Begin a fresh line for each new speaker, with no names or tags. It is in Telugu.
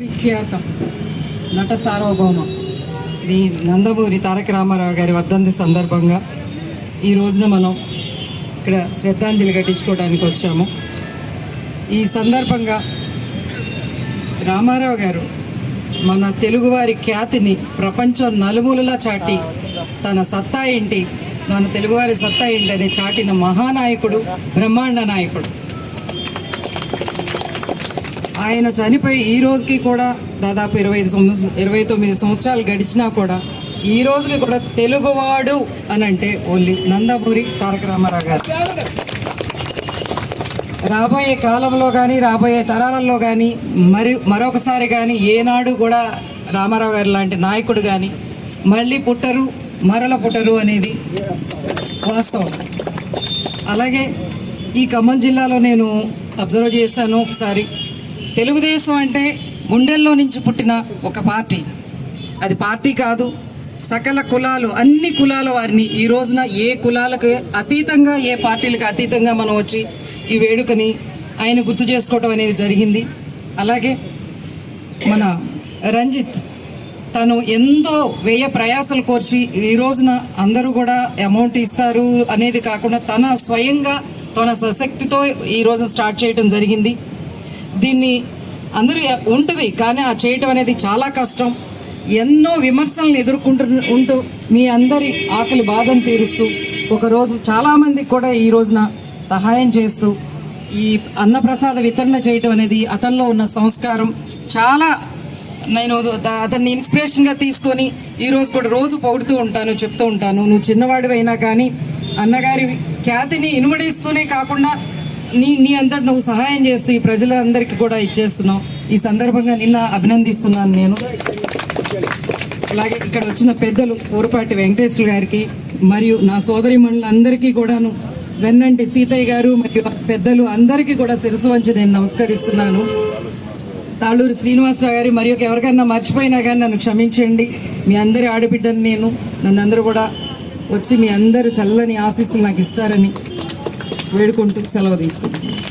విఖ్యాతం నట సార్వభౌమ శ్రీ నందమూరి తారక రామారావు గారి వర్ధంతి సందర్భంగా ఈ రోజున మనం ఇక్కడ శ్రద్ధాంజలి ఘటించుకోవడానికి వచ్చాము. ఈ సందర్భంగా రామారావు గారు మన తెలుగువారి ఖ్యాతిని ప్రపంచం నలుమూలలా చాటి తన సత్తా ఏంటి మన తెలుగువారి సత్తా ఏంటి అని చాటిన మహానాయకుడు బ్రహ్మాండ నాయకుడు. ఆయన చనిపోయి ఈ రోజుకి కూడా దాదాపు ఇరవై ఐదు ఇరవై తొమ్మిది సంవత్సరాలు గడిచినా కూడా ఈ రోజుకి కూడా తెలుగువాడు అని అంటే ఓన్లీ నందమూరి తారక రామారావు గారు. రాబోయే కాలంలో కానీ రాబోయే తరాలలో కానీ మరి మరొకసారి కానీ ఏనాడు కూడా రామారావు గారు లాంటి నాయకుడు కానీ మళ్ళీ పుట్టరు మరల పుట్టరు అనేది వాస్తవం. అలాగే ఈ ఖమ్మం జిల్లాలో నేను అబ్జర్వ్ చేశాను ఒకసారి. తెలుగుదేశం అంటే గుండెల్లో నుంచి పుట్టిన ఒక పార్టీ. అది పార్టీ కాదు సకల కులాలు అన్ని కులాల వారిని ఈ రోజున ఏ కులాలకు అతీతంగా ఏ పార్టీలకు అతీతంగా మనం వచ్చి ఈ వేడుకని ఆయన గుర్తు చేసుకోవడం అనేది జరిగింది. అలాగే మన రంజిత్ తను ఎంతో వ్యయ ప్రయాసలు కోర్చి ఈ రోజున అందరూ కూడా అమౌంట్ ఇస్తారు అనేది కాకుండా తన స్వయంగా తన సశక్తితో ఈ స్టార్ట్ చేయడం జరిగింది. దీన్ని అందరూ ఉంటుంది కానీ ఆ చేయటం అనేది చాలా కష్టం. ఎన్నో విమర్శలను ఎదుర్కొంటు ఉంటూ మీ అందరి ఆకలి బాధను తీరుస్తూ ఒకరోజు చాలామందికి కూడా ఈ రోజున సహాయం చేస్తూ ఈ అన్నప్రసాద వితరణ చేయటం అనేది అతనిలో ఉన్న సంస్కారం చాలా నేను అతన్ని ఇన్స్పిరేషన్గా తీసుకొని ఈరోజు కూడా రోజు పొగుడుతూ ఉంటాను చెప్తూ ఉంటాను. నువ్వు చిన్నవాడివైనా కానీ అన్నగారి ఖ్యాతిని ఇనుమడిస్తూనే కాకుండా నీ నీ అంతటి నువ్వు సహాయం చేస్తూ ఈ ప్రజలందరికీ కూడా ఇచ్చేస్తున్నావు. ఈ సందర్భంగా నిన్న అభినందిస్తున్నాను నేను. అలాగే ఇక్కడ వచ్చిన పెద్దలు ఊరపాటి వెంకటేశ్వర గారికి మరియు నా సోదరి మండలందరికీ కూడాను వెన్నంటి సీతయ్య గారు మరియు పెద్దలు అందరికీ కూడా శిరసు వంచి నేను నమస్కరిస్తున్నాను. తాళూరు శ్రీనివాసరావు గారి మరియు ఎవరికైనా మర్చిపోయినా కానీ నన్ను క్షమించండి. మీ అందరి ఆడబిడ్డని నేను నన్ను అందరూ కూడా వచ్చి మీ అందరూ చల్లని ఆశీస్సులు నాకు ఇస్తారని వేడుకుంటూ సెలవు తీసుకుంటున్నాను.